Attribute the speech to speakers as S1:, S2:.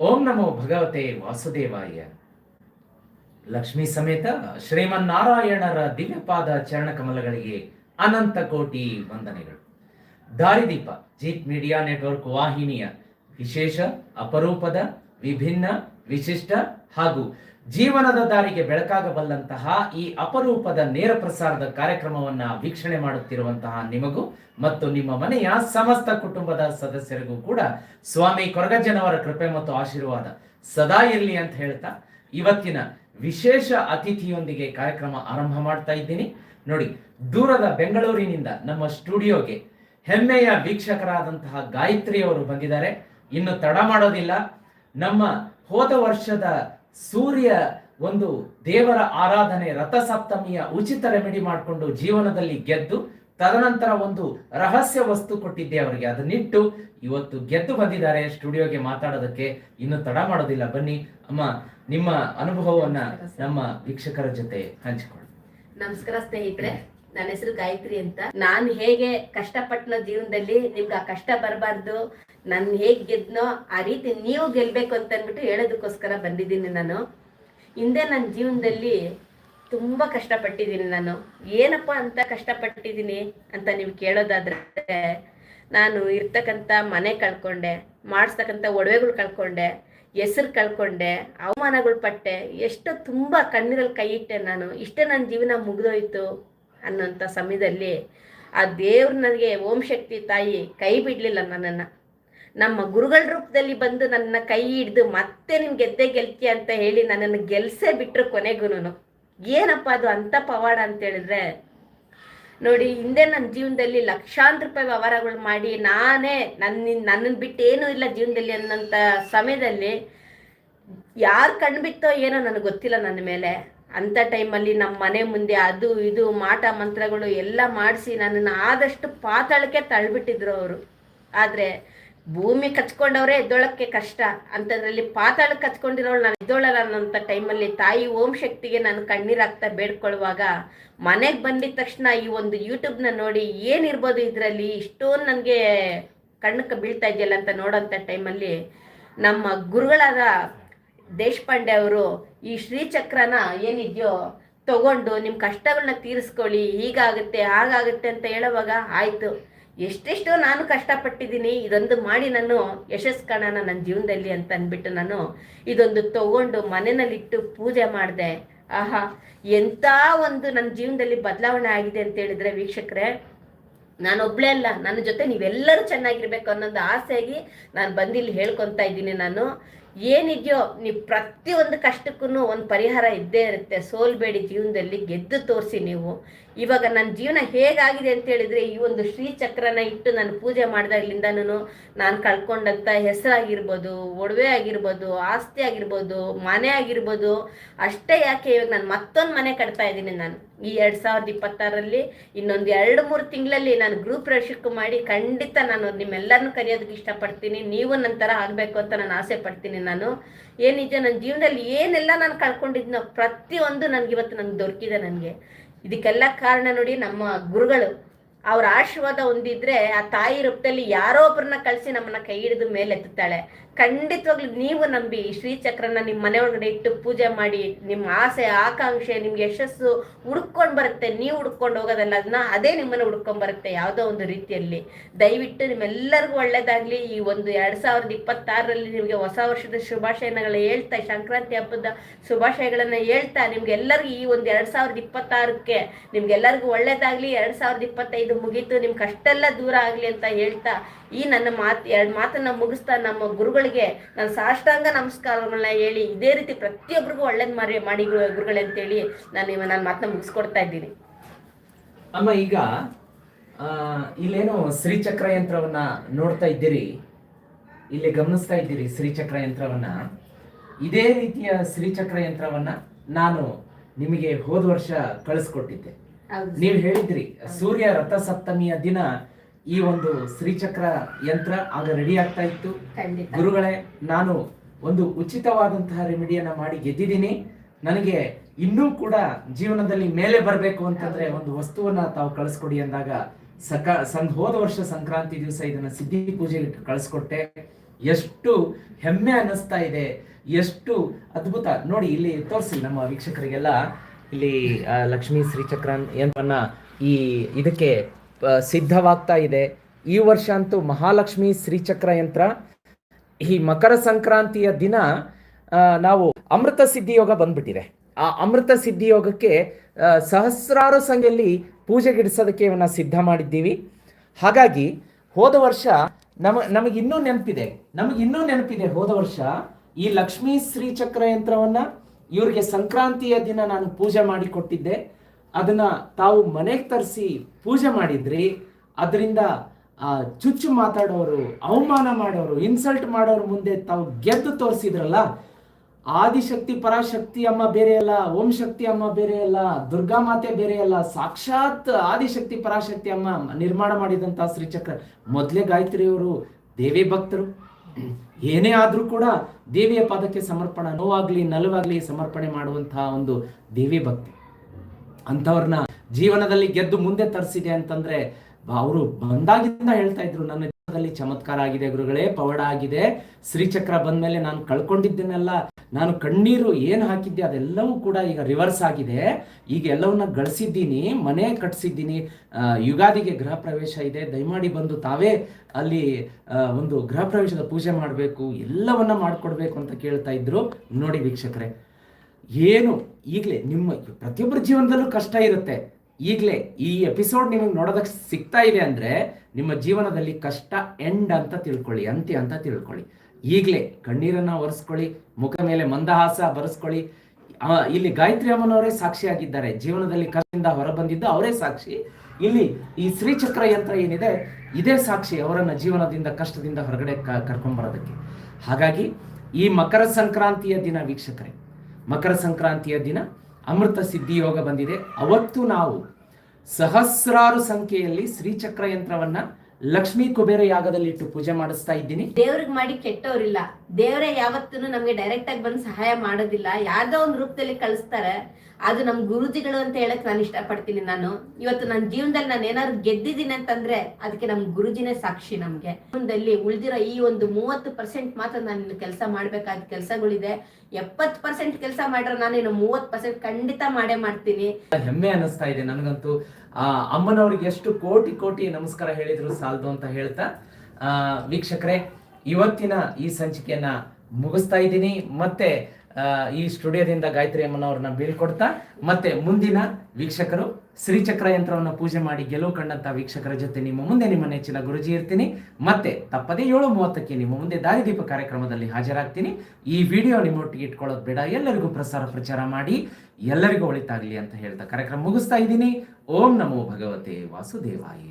S1: ಓಂ ನಮೋ ಭಗವತೆ ವಾಸುದೇವಾಯ. ಲಕ್ಷ್ಮೀ ಸಮೇತ ಶ್ರೀಮನ್ನಾರಾಯಣರ ದಿವ್ಯಪಾದ ಚರಣ ಕಮಲಗಳಿಗೆ ಅನಂತ ಕೋಟಿ ವಂದನೆಗಳು. ದಾರಿದೀಪ, ಜೀತ್ ಮೀಡಿಯಾ ನೆಟ್ವರ್ಕ್ ವಾಹಿನಿಯ ವಿಶೇಷ ಅಪರೂಪದ ವಿಭಿನ್ನ, ವಿಶಿಷ್ಟ ಹಾಗೂ ಜೀವನದ ದಾರಿಗೆ ಬೆಳಕಾಗಬಲ್ಲಂತಹ ಈ ಅಪರೂಪದ ನೇರ ಪ್ರಸಾರದ ಕಾರ್ಯಕ್ರಮವನ್ನ ವೀಕ್ಷಣೆ ಮಾಡುತ್ತಿರುವಂತಹ ನಿಮಗೂ ಮತ್ತು ನಿಮ್ಮ ಮನೆಯ ಸಮಸ್ತ ಕುಟುಂಬದ ಸದಸ್ಯರಿಗೂ ಕೂಡ ಸ್ವಾಮಿ ಕೊರಗಜ್ಜನವರ ಕೃಪೆ ಮತ್ತು ಆಶೀರ್ವಾದ ಸದಾ ಇರಲಿ ಅಂತ ಹೇಳ್ತಾ ಇವತ್ತಿನ ವಿಶೇಷ ಅತಿಥಿಯೊಂದಿಗೆ ಕಾರ್ಯಕ್ರಮ ಆರಂಭ ಮಾಡ್ತಾ ಇದ್ದೀನಿ. ನೋಡಿ, ದೂರದ ಬೆಂಗಳೂರಿನಿಂದ ನಮ್ಮ ಸ್ಟುಡಿಯೋಗೆ ಹೆಮ್ಮೆಯ ವೀಕ್ಷಕರಾದಂತಹ ಗಾಯತ್ರಿ ಅವರು ಬಂದಿದ್ದಾರೆ. ಇನ್ನು ತಡ ಮಾಡೋದಿಲ್ಲ. ನಮ್ಮ ಹೋದ ವರ್ಷದ ಸೂರ್ಯ ಒಂದು ದೇವರ ಆರಾಧನೆ ರಥಸಪ್ತಮಿಯ ಉಚಿತ ರೆಮಿಡಿ ಮಾಡಿಕೊಂಡು ಜೀವನದಲ್ಲಿ ಗೆದ್ದು, ತದನಂತರ ಒಂದು ರಹಸ್ಯ ವಸ್ತು ಕೊಟ್ಟಿದ್ದೆ ಅವರಿಗೆ. ಅದನ್ನಿಟ್ಟು ಇವತ್ತು ಗೆದ್ದು ಬಂದಿದ್ದಾರೆ. ಸ್ಟುಡಿಯೋಗೆ ಮಾತಾಡೋದಕ್ಕೆ ಇನ್ನು ತಡ ಮಾಡೋದಿಲ್ಲ. ಬನ್ನಿ, ಅಮ್ಮ, ನಿಮ್ಮ ಅನುಭವವನ್ನ ನಮ್ಮ ವೀಕ್ಷಕರ ಜೊತೆ ಹಂಚಿಕೊಳ್ಳಿ
S2: ನಮಸ್ಕಾರ ಸ್ನೇಹಿತರೆ. ನನ್ನ ಹೆಸರು ಗಾಯತ್ರಿ ಅಂತ. ನಾನು ಹೇಗೆ ಕಷ್ಟಪಟ್ಟನ ಜೀವನದಲ್ಲಿ ನಿಮ್ಗೆ ಆ ಕಷ್ಟ ಬರಬಾರ್ದು, ನಾನು ಹೇಗೆ ಗೆದ್ನೋ ಆ ರೀತಿ ನೀವು ಗೆಲ್ಬೇಕು ಅಂತ ಅಂದ್ಬಿಟ್ಟು ಹೇಳೋದಕ್ಕೋಸ್ಕರ ಬಂದಿದ್ದೀನಿ ನಾನು. ಹಿಂದೆ ನನ್ನ ಜೀವನದಲ್ಲಿ ತುಂಬ ಕಷ್ಟಪಟ್ಟಿದ್ದೀನಿ ನಾನು. ಏನಪ್ಪ ಅಂತ ಕಷ್ಟಪಟ್ಟಿದ್ದೀನಿ ಅಂತ ನೀವು ಕೇಳೋದಾದ್ರೆ, ನಾನು ಇರ್ತಕ್ಕಂಥ ಮನೆ ಕಳ್ಕೊಂಡೆ, ಮಾಡಿಸ್ತಕ್ಕಂಥ ಒಡವೆಗಳು ಕಳ್ಕೊಂಡೆ, ಹೆಸರು ಕಳ್ಕೊಂಡೆ, ಅವಮಾನಗಳು ಪಟ್ಟೆ, ಎಷ್ಟು ತುಂಬ ಕಣ್ಣೀರಲ್ಲಿ ಕೈ ಇಟ್ಟೆ ನಾನು. ಇಷ್ಟೇ ನನ್ನ ಜೀವನ ಮುಗಿದೋಯ್ತು. ಅನ್ನೋಂಥ ಸಮಯದಲ್ಲಿ ಆ ದೇವ್ರು ನನಗೆ ಓಂ ಶಕ್ತಿ ತಾಯಿ ಕೈ ಬಿಡಲಿಲ್ಲ ನನ್ನನ್ನು. ನಮ್ಮ ಗುರುಗಳ ರೂಪದಲ್ಲಿ ಬಂದು ನನ್ನ ಕೈ ಹಿಡಿದು ಮತ್ತೆ ನಿನ್ ಗೆದ್ದೆ ಗೆಲ್ತಿ ಅಂತ ಹೇಳಿ ನನ್ನನ್ನು ಗೆಲ್ಸೇ ಬಿಟ್ಟರು ಕೊನೆಗೂ ಏನಪ್ಪ ಅದು ಅಂಥ ಪವಾಡ ಅಂತ ಹೇಳಿದ್ರೆ, ನೋಡಿ, ಹಿಂದೆ ನನ್ನ ಜೀವನದಲ್ಲಿ ಲಕ್ಷಾಂತರ ರೂಪಾಯಿ ವ್ಯವಹಾರಗಳು ಮಾಡಿ ನಾನೇ ನನ್ನ ನನ್ನನ್ನು ಬಿಟ್ಟು ಏನೂ ಇಲ್ಲ ಜೀವನದಲ್ಲಿ ಅನ್ನೋಂಥ ಸಮಯದಲ್ಲಿ ಯಾರು ಕಣ್ಬಿತ್ತೋ ಏನೋ ನನಗೆ ಗೊತ್ತಿಲ್ಲ ನನ್ನ ಮೇಲೆ. ಅಂಥ ಟೈಮಲ್ಲಿ ನಮ್ಮ ಮನೆ ಮುಂದೆ ಅದು ಇದು ಮಾಟ ಮಂತ್ರಗಳು ಎಲ್ಲ ಮಾಡಿಸಿ ನನ್ನನ್ನು ಆದಷ್ಟು ಪಾತಾಳಕ್ಕೆ ತಳ್ಳಿಬಿಟ್ಟಿದ್ರು ಅವರು. ಆದರೆ ಭೂಮಿ ಕಚ್ಕೊಂಡವ್ರೆ ಎದ್ದೊಳಕ್ಕೆ ಕಷ್ಟ. ಅಂಥದ್ರಲ್ಲಿ ಪಾತಾಳಕ್ಕೆ ಕಚ್ಕೊಂಡಿರೋಳು ನಾನು ಎದ್ದೊಳಲ್ಲ ಅನ್ನೋಂಥ ಟೈಮಲ್ಲಿ ತಾಯಿ ಓಂ ಶಕ್ತಿಗೆ ನಾನು ಕಣ್ಣೀರಾಗ್ತಾ ಬೇಡ್ಕೊಳ್ಳುವಾಗ ಮನೆಗೆ ಬಂದಿದ ತಕ್ಷಣ ಈ ಒಂದು ಯೂಟ್ಯೂಬ್ನ ನೋಡಿ ಏನಿರ್ಬೋದು ಇದರಲ್ಲಿ ಇಷ್ಟೊಂದು ನನಗೆ ಕಣ್ಣಕ್ಕೆ ಬೀಳ್ತಾ ಇದೆಯಲ್ಲ ಅಂತ ನೋಡೋಂಥ ಟೈಮಲ್ಲಿ ನಮ್ಮ ಗುರುಗಳಾದ ದೇಶಪಾಂಡೆ ಅವರು ಈ ಶ್ರೀಚಕ್ರನ ಏನಿದೆಯೋ ತಗೊಂಡು ನಿಮ್ಮ ಕಷ್ಟಗಳನ್ನ ತೀರಿಸ್ಕೊಳ್ಳಿ, ಹೀಗಾಗುತ್ತೆ, ಹಾಗಾಗುತ್ತೆ ಅಂತ ಹೇಳುವಾಗ ಆಯಿತು. ಎಷ್ಟೆಷ್ಟೋ ನಾನು ಕಷ್ಟಪಟ್ಟಿದ್ದೀನಿ, ಇದೊಂದು ಮಾಡಿ ನಾನು ಯಶಸ್ಸು ಕಾಣೋಣ ನನ್ನ ಜೀವನದಲ್ಲಿ ಅಂತ ಅಂದ್ಬಿಟ್ಟು ನಾನು ಇದೊಂದು ತಗೊಂಡು ಮನೆಯಲ್ಲಿಟ್ಟು ಪೂಜೆ ಮಾಡಿದೆ. ಆಹಾ ಎಂಥ ಒಂದು ನನ್ನ ಜೀವನದಲ್ಲಿ ಬದಲಾವಣೆ ಆಗಿದೆ ಅಂತ ಹೇಳಿದ್ರೆ ವೀಕ್ಷಕರೇ ನಾನೊಬ್ಳೇ ಅಲ್ಲ, ನನ್ನ ಜೊತೆ ನೀವೆಲ್ಲರೂ ಚೆನ್ನಾಗಿರ್ಬೇಕು ಅನ್ನೋದು ಆಸೆಯಾಗಿ ನಾನು ಬಂದಿಲ್ಲಿ ಹೇಳ್ಕೊತಾ ಇದ್ದೀನಿ ನಾನು. ಏನಿದೆಯೋ ನೀವು ಪ್ರತಿಯೊಂದು ಕಷ್ಟಕ್ಕೂ ಒಂದು ಪರಿಹಾರ ಇದ್ದೇ ಇರುತ್ತೆ. ಸೋಲ್ಬೇಡಿ ಜೀವನದಲ್ಲಿ, ಗೆದ್ದು ತೋರಿಸಿ ನೀವು. ಇವಾಗ ನನ್ನ ಜೀವನ ಹೇಗಾಗಿದೆ ಅಂತ ಹೇಳಿದ್ರೆ, ಈ ಒಂದು ಶ್ರೀಚಕ್ರನ ಇಟ್ಟು ನಾನು ಪೂಜೆ ಮಾಡಿದಾಗ್ಲಿಂದನೂ ನಾನು ಕಳ್ಕೊಂಡಂಥ ಹೆಸರಾಗಿರ್ಬೋದು, ಒಡವೆ ಆಗಿರ್ಬೋದು, ಆಸ್ತಿ ಆಗಿರ್ಬೋದು, ಮನೆ ಆಗಿರ್ಬೋದು, ಅಷ್ಟೇ ಯಾಕೆ ಇವಾಗ ನಾನು ಮತ್ತೊಂದು ಮನೆ ಕಟ್ತಾ ಇದ್ದೀನಿ ನಾನು. ಈ ಎರಡು ಸಾವಿರದ ಇಪ್ಪತ್ತಾರರಲ್ಲಿ ಇನ್ನೊಂದು ಎರಡು ಮೂರು ತಿಂಗಳಲ್ಲಿ ನಾನು ಗ್ರೂಪ್ ರಶಿಕ್ ಮಾಡಿ ಖಂಡಿತ ನಾನು ನಿಮ್ಮೆಲ್ಲರನ್ನು ಕರೆಯೋದಕ್ಕೆ ಇಷ್ಟಪಡ್ತೀನಿ. ನೀವು ನನ್ನ ಥರ ಆಗಬೇಕು ಅಂತ ನಾನು ಆಸೆ ಪಡ್ತೀನಿ. ನಾನು ಏನಿದೆ ನನ್ನ ಜೀವನದಲ್ಲಿ ಏನೆಲ್ಲ ನಾನು ಕಳ್ಕೊಂಡಿದ್ನೋ ಪ್ರತಿಯೊಂದು ನನಗೆ ಇವತ್ತು ನನಗೆ ದೊರಕಿದೆ ನನಗೆ. ಇದಕ್ಕೆಲ್ಲ ಕಾರಣ ನೋಡಿ ನಮ್ಮ ಗುರುಗಳು. ಅವ್ರ ಆಶೀರ್ವಾದ ಹೊಂದಿದ್ರೆ ಆ ತಾಯಿ ರೂಪದಲ್ಲಿ ಯಾರೋ ಒಬ್ಬರನ್ನ ಕಳಿಸಿ ನಮ್ಮನ್ನ ಕೈ ಹಿಡಿದು ಮೇಲೆತ್ತುತ್ತಾಳೆ. ಖಂಡಿತವಾಗ್ಲೂ ನೀವು ನಂಬಿ ಶ್ರೀಚಕ್ರನ ನಿಮ್ಮ ಮನೆ ಒಳಗಡೆ ಇಟ್ಟು ಪೂಜೆ ಮಾಡಿ ನಿಮ್ಮ ಆಸೆ, ಆಕಾಂಕ್ಷೆ ನಿಮ್ಗೆ ಯಶಸ್ಸು ಹುಡ್ಕೊಂಡು ಬರುತ್ತೆ. ನೀವು ಹುಡ್ಕೊಂಡು ಹೋಗೋದಲ್ಲ ಅದನ್ನ ಅದೇ ನಿಮ್ಮನ್ನ ಹುಡ್ಕೊಂಡ್ ಬರುತ್ತೆ ಯಾವುದೋ ಒಂದು ರೀತಿಯಲ್ಲಿ. ದಯವಿಟ್ಟು ನಿಮ್ಮೆಲ್ಲರಿಗೂ ಒಳ್ಳೇದಾಗ್ಲಿ. ಈ ಒಂದು ಎರಡ್ ಸಾವಿರದ ಇಪ್ಪತ್ತಾರರಲ್ಲಿ ನಿಮಗೆ ಹೊಸ ವರ್ಷದ ಶುಭಾಶಯನಗಳು ಹೇಳ್ತಾ, ಸಂಕ್ರಾಂತಿ ಹಬ್ಬದ ಶುಭಾಶಯಗಳನ್ನ ಹೇಳ್ತಾ ನಿಮ್ಗೆ ಎಲ್ಲರಿಗೂ ಈ ಒಂದು ಎರಡ್ ಸಾವಿರದ ಇಪ್ಪತ್ತಾರಕ್ಕೆ ನಿಮ್ಗೆಲ್ಲರಿಗೂ ಒಳ್ಳೇದಾಗ್ಲಿ. ಎರಡ್ ಸಾವಿರದ ಇಪ್ಪತ್ತೈದು ಮುಗೀತು. ನಿಮ್ ಕಷ್ಟ ಎಲ್ಲ ದೂರ ಆಗ್ಲಿ ಅಂತ ಹೇಳ್ತಾ, ಈ ನನ್ನ ಮಾತು, ಎರಡು ಮಾತನ್ನ ಮುಗಿಸ್ತಾ, ನಮ್ಮ ಗುರುಗಳಿಗೆ ನಾನು ಸಾಷ್ಟಾಂಗ ನಮಸ್ಕಾರಗಳನ್ನ ಹೇಳಿ ಇದೇ ರೀತಿ ಪ್ರತಿಯೊಬ್ಬರಿಗೂ ಒಳ್ಳೇದು ಮಾಡಿ ಮಾಡಿ ಗುರು- ಗುರುಗಳೇ ಅಂತೇಳಿ ನಾನು ನನ್ನ ಮಾತನ್ನ ಮುಗಿಸ್ಕೊಡ್ತಾ ಇದ್ದೀನಿ.
S1: ಅಮ್ಮ ಈಗ ಇಲ್ಲೇನೋ ಶ್ರೀಚಕ್ರ ಯಂತ್ರವನ್ನ ನೋಡ್ತಾ ಇದ್ದೀರಿ? ಇಲ್ಲಿ ಗಮನಿಸ್ತಾ ಇದ್ದೀರಿ ಶ್ರೀಚಕ್ರ ಯಂತ್ರವನ್ನ ಇದೇ ರೀತಿಯ ಶ್ರೀಚಕ್ರ ಯಂತ್ರವನ್ನ ನಾನು ನಿಮಗೆ ಹೋದ ವರ್ಷ ಕಳಿಸ್ಕೊಟ್ಟಿದ್ದೆ. ನೀವು ಹೇಳಿದ್ರಿ ಸೂರ್ಯ ರಥ ಸಪ್ತಮಿಯ ದಿನ ಈ ಒಂದು ಶ್ರೀಚಕ್ರ ಯಂತ್ರ ಆಗ ರೆಡಿ ಆಗ್ತಾ ಇತ್ತು. ಗುರುಗಳೇ ನಾನು ಒಂದು ಉಚಿತವಾದಂತಹ ರೆಮಿಡಿಯನ್ನ ಮಾಡಿ ಗೆದ್ದಿದ್ದೀನಿ. ನನಗೆ ಇನ್ನೂ ಕೂಡ ಜೀವನದಲ್ಲಿ ಮೇಲೆ ಬರಬೇಕು ಅಂತಂದ್ರೆ ಒಂದು ವಸ್ತುವನ್ನ ತಾವು ಕಳಿಸ್ಕೊಡಿ ಅಂದಾಗ ಸಕ ಸಂದ್ ಹೋದ ವರ್ಷ ಸಂಕ್ರಾಂತಿ ದಿವಸ ಇದನ್ನ ಸಿದ್ಧಿ ಪೂಜೆಗೆ ಕಳಿಸ್ಕೊಟ್ಟೆ. ಎಷ್ಟು ಹೆಮ್ಮೆ ಅನ್ನಿಸ್ತಾ ಇದೆ. ಎಷ್ಟು ಅದ್ಭುತ. ನೋಡಿ ಇಲ್ಲಿ ತೋರಿಸಿ ನಮ್ಮ ವೀಕ್ಷಕರಿಗೆಲ್ಲ. ಇಲ್ಲಿ ಲಕ್ಷ್ಮೀ ಶ್ರೀಚಕ್ರ ಯಂತ್ರವನ್ನ ಈ ಇದಕ್ಕೆ ಸಿದ್ಧವಾಗ್ತಾ ಇದೆ. ಈ ವರ್ಷ ಅಂತೂ ಮಹಾಲಕ್ಷ್ಮಿ ಶ್ರೀಚಕ್ರ ಯಂತ್ರ. ಈ ಮಕರ ಸಂಕ್ರಾಂತಿಯ ದಿನ ನಾವು ಅಮೃತ ಸಿದ್ಧಿಯೋಗ ಬಂದ್ಬಿಟ್ಟಿದೆ. ಆ ಅಮೃತ ಸಿದ್ಧಿಯೋಗಕ್ಕೆ ಸಹಸ್ರಾರು ಸಂಖ್ಯೆಯಲ್ಲಿ ಪೂಜೆಗಿಡಿಸೋದಕ್ಕೆ ಇವನ್ನ ಸಿದ್ಧ ಮಾಡಿದ್ದೀವಿ. ಹಾಗಾಗಿ ಹೋದ ವರ್ಷ ನಮ ನಮಗೆ ಇನ್ನೂ ನೆನಪಿದೆ. ನಮಗೆ ಇನ್ನೂ ನೆನಪಿದೆ ಹೋದ ವರ್ಷ ಈ ಲಕ್ಷ್ಮೀ ಶ್ರೀಚಕ್ರ ಯಂತ್ರವನ್ನ ಇವ್ರಿಗೆ ಸಂಕ್ರಾಂತಿಯ ದಿನ ನಾನು ಪೂಜೆ ಮಾಡಿ ಕೊಟ್ಟಿದ್ದೆ ಅದನ್ನ ತಾವು ಮನೆಗೆ ತರಿಸಿ ಪೂಜೆ ಮಾಡಿದ್ರಿ, ಅದರಿಂದ ಚುಚ್ಚು ಮಾತಾಡೋರು, ಅವಮಾನ ಮಾಡೋರು ಇನ್ಸಲ್ಟ್ ಮಾಡೋರು ಮುಂದೆ ತಾವು ಗೆದ್ದು ತೋರಿಸಿದ್ರಲ್ಲ, ಆದಿಶಕ್ತಿ, ಪರಾಶಕ್ತಿ ಅಮ್ಮ ಬೇರೆ ಅಲ್ಲ, ಓಂ ಶಕ್ತಿ ಅಮ್ಮ ಬೇರೆ ಅಲ್ಲ, ದುರ್ಗಾ ಮಾತೆ ಬೇರೆ ಅಲ್ಲ, ಸಾಕ್ಷಾತ್ ಆದಿಶಕ್ತಿ, ಪರಾಶಕ್ತಿ ಅಮ್ಮ ನಿರ್ಮಾಣ ಮಾಡಿದಂತಹ ಶ್ರೀಚಕ್ರ. ಮೊದಲೇ ಗಾಯತ್ರಿಯವರು ದೇವಿ ಭಕ್ತರು. ಏನೇ ಆದರೂ ಕೂಡ ದೇವಿಯ ಪಾದಕ್ಕೆ ಸಮರ್ಪಣ, ನೋವಾಗ್ಲಿ, ನಲವಾಗ್ಲಿ ಸಮರ್ಪಣೆ ಮಾಡುವಂತಹ ಒಂದು ದೇವಿ ಭಕ್ತಿ. ಅಂಥವ್ರನ್ನ ಜೀವನದಲ್ಲಿ ಗೆದ್ದು ಮುಂದೆ ತರಿಸಿದೆ ಅಂತಂದ್ರೆ ಅವರು ಬಂದಾಗಿಂದ ಹೇಳ್ತಾ ಇದ್ರು, ನನ್ನ ಜೀವನದಲ್ಲಿ ಚಮತ್ಕಾರ ಆಗಿದೆ ಗುರುಗಳೇ, ಪವಾಡ ಆಗಿದೆ, ಶ್ರೀಚಕ್ರ ಬಂದ್ಮೇಲೆ ನಾನು ಕಳ್ಕೊಂಡಿದ್ದೇನೆಲ್ಲ, ನಾನು ಕಣ್ಣೀರು ಏನು ಹಾಕಿದ್ದೆ ಅದೆಲ್ಲವೂ ಕೂಡ ಈಗ ರಿವರ್ಸ್ ಆಗಿದೆ, ಈಗ ಎಲ್ಲವನ್ನ ಗಳಿಸಿದ್ದೀನಿ, ಮನೆ ಕಟ್ಸಿದ್ದೀನಿ ಯುಗಾದಿಗೆ ಗೃಹ ಪ್ರವೇಶ ಇದೆ, ದಯಮಾಡಿ ಬಂದು ತಾವೇ ಅಲ್ಲಿ ಒಂದು ಗೃಹ ಪ್ರವೇಶದ ಪೂಜೆ ಮಾಡಬೇಕು, ಎಲ್ಲವನ್ನ ಮಾಡ್ಕೊಡ್ಬೇಕು ಅಂತ ಕೇಳ್ತಾ ಇದ್ರು. ನೋಡಿ ವೀಕ್ಷಕರೇ ಏನು? ಈಗಲೇ ನಿಮ್ಮ ಪ್ರತಿಯೊಬ್ಬರ ಜೀವನದಲ್ಲೂ ಕಷ್ಟ ಇರುತ್ತೆ. ಈಗಲೇ ಈ ಎಪಿಸೋಡ್ ನಿಮಗೆ ನೋಡೋದಕ್ಕೆ ಸಿಗ್ತಾ ಇದೆ ಅಂದ್ರೆ ನಿಮ್ಮ ಜೀವನದಲ್ಲಿ ಕಷ್ಟ ಎಂಡ್ ಅಂತ ತಿಳ್ಕೊಳ್ಳಿ, ಅಂತ್ಯ ಅಂತ ತಿಳ್ಕೊಳ್ಳಿ. ಈಗಲೇ ಕಣ್ಣೀರನ್ನು ಒರೆಸ್ಕೊಳ್ಳಿ, ಮುಖ ಮೇಲೆ ಮಂದಹಾಸ ಬರೆಸ್ಕೊಳ್ಳಿ. ಇಲ್ಲಿ ಗಾಯತ್ರಿ ಅಮ್ಮನವರೇ ಸಾಕ್ಷಿಯಾಗಿದ್ದಾರೆ ಜೀವನದಲ್ಲಿ ಕಷ್ಟದಿಂದ ಹೊರಬಂದಿದ್ದು ಅವರೇ ಸಾಕ್ಷಿ. ಇಲ್ಲಿ ಈ ಶ್ರೀಚಕ್ರ ಯಂತ್ರ ಏನಿದೆ, ಇದೇ ಸಾಕ್ಷಿ ಅವರನ್ನ ಜೀವನದಿಂದ, ಕಷ್ಟದಿಂದ ಹೊರಗಡೆ ಕ- ಕರ್ಕೊಂಬರೋದಕ್ಕೆ. ಹಾಗಾಗಿ ಈ ಮಕರ ಸಂಕ್ರಾಂತಿಯ ದಿನ ವೀಕ್ಷಕರೇ ಮಕರ ಸಂಕ್ರಾಂತಿಯ ದಿನ ಅಮೃತ ಸಿದ್ಧಿ ಯೋಗ ಬಂದಿದೆ. ಅವತ್ತು ನಾವು ಸಹಸ್ರಾರು ಸಂಖ್ಯೆಯಲ್ಲಿ ಶ್ರೀಚಕ್ರ ಯಂತ್ರವನ್ನ ಲಕ್ಷ್ಮೀ ಕುಬೇರ ಯಾಗದಲ್ಲಿ ಇಟ್ಟು ಪೂಜೆ ಮಾಡಿಸ್ತಾ ಇದ್ದೀನಿ.
S2: ದೇವ್ರಿಗೆ ಮಾಡಿ ಕೆಟ್ಟವ್ರಿಲ್ಲ. ದೇವರೇ ಯಾವತ್ತೂ ನಮ್ಗೆ ಡೈರೆಕ್ಟ್ ಆಗಿ ಬಂದು ಸಹಾಯ ಮಾಡೋದಿಲ್ಲ. ಯಾವ್ದೋ ಒಂದು ರೂಪದಲ್ಲಿ ಕಳಿಸ್ತಾರೆ. ಅದು ನಮ್ ಗುರುಜಿಗಳು ಅಂತ ಹೇಳಕ್ ನಾನು ಇಷ್ಟಪಡ್ತೀನಿ ನಾನು. ಇವತ್ತು ನನ್ನ ಜೀವನದಲ್ಲಿ ನಾನು ಏನಾದ್ರು ಗೆದ್ದಿದ್ದೀನಿ ಅಂತಂದ್ರೆ ಅದಕ್ಕೆ ನಮ್ ಗುರುಜಿನೇ ಸಾಕ್ಷಿ ನಮ್ಗೆ. ಜೀವನದಲ್ಲಿ ಉಳಿದಿರೋ ಈ ಒಂದು ಮೂವತ್ತು ಪರ್ಸೆಂಟ್ ಮಾತ್ರ ನಾನು ಕೆಲಸ ಮಾಡ್ಬೇಕಾದ ಕೆಲಸಗಳಿದೆ. ಎಪ್ಪತ್ ಪರ್ಸೆಂಟ್ ಕೆಲಸ ಮಾಡ್ರೆ ನಾನು ಇನ್ನು ಮೂವತ್ ಪರ್ಸೆಂಟ್ ಖಂಡಿತ ಮಾಡೇ ಮಾಡ್ತೀನಿ.
S1: ಹೆಮ್ಮೆ ಅನಿಸ್ತಾ ಇದೆ ನನಗಂತೂ. ಆ, ಅಮ್ಮನವ್ರಿಗೆ ಎಷ್ಟು ಕೋಟಿ ಕೋಟಿ ನಮಸ್ಕಾರ ಹೇಳಿದ್ರು ಸಾಲದು ಅಂತ ಹೇಳ್ತಾ. ಆ, ವೀಕ್ಷಕರೇ, ಇವತ್ತಿನ ಈ ಸಂಚಿಕೆಯನ್ನ ಮುಗಿಸ್ತಾ ಇದ್ದೀನಿ. ಮತ್ತೆ ಈ ಸ್ಟುಡಿಯೋದಿಂದ ಗಾಯತ್ರಿ ಅಮ್ಮನವ್ರನ್ನ ಬೀಳ್ಕೊಡ್ತಾ, ಮತ್ತೆ ಮುಂದಿನ ವೀಕ್ಷಕರು ಶ್ರೀಚಕ್ರ ಯಂತ್ರವನ್ನು ಪೂಜೆ ಮಾಡಿ ಗೆಲುವು ಕಂಡಂತ ವೀಕ್ಷಕರ ಜೊತೆ ನಿಮ್ಮ ಮುಂದೆ ನಿಮ್ಮ ನೆಚ್ಚಿನ ಗುರುಜಿ ಇರ್ತೀನಿ. ಮತ್ತೆ ತಪ್ಪದೇ ಏಳು ಮೂವತ್ತಕ್ಕೆ ನಿಮ್ಮ ಮುಂದೆ ದಾರಿದೀಪ ಕಾರ್ಯಕ್ರಮದಲ್ಲಿ ಹಾಜರಾಗ್ತೀನಿ. ಈ ವಿಡಿಯೋ ನಿಮ್ಮೊಟ್ಟಿಗೆ ಇಟ್ಕೊಳ್ಳೋದು ಬೇಡ. ಎಲ್ಲರಿಗೂ ಪ್ರಸಾರ ಪ್ರಚಾರ ಮಾಡಿ ಎಲ್ಲರಿಗೂ ಒಳಿತಾಗ್ಲಿ ಅಂತ ಹೇಳ್ತಾ ಕಾರ್ಯಕ್ರಮ ಮುಗಿಸ್ತಾ ಇದ್ದೀನಿ. ಓಂ ನಮೋ ಭಗವತೆ ವಾಸುದೇವಾಯ.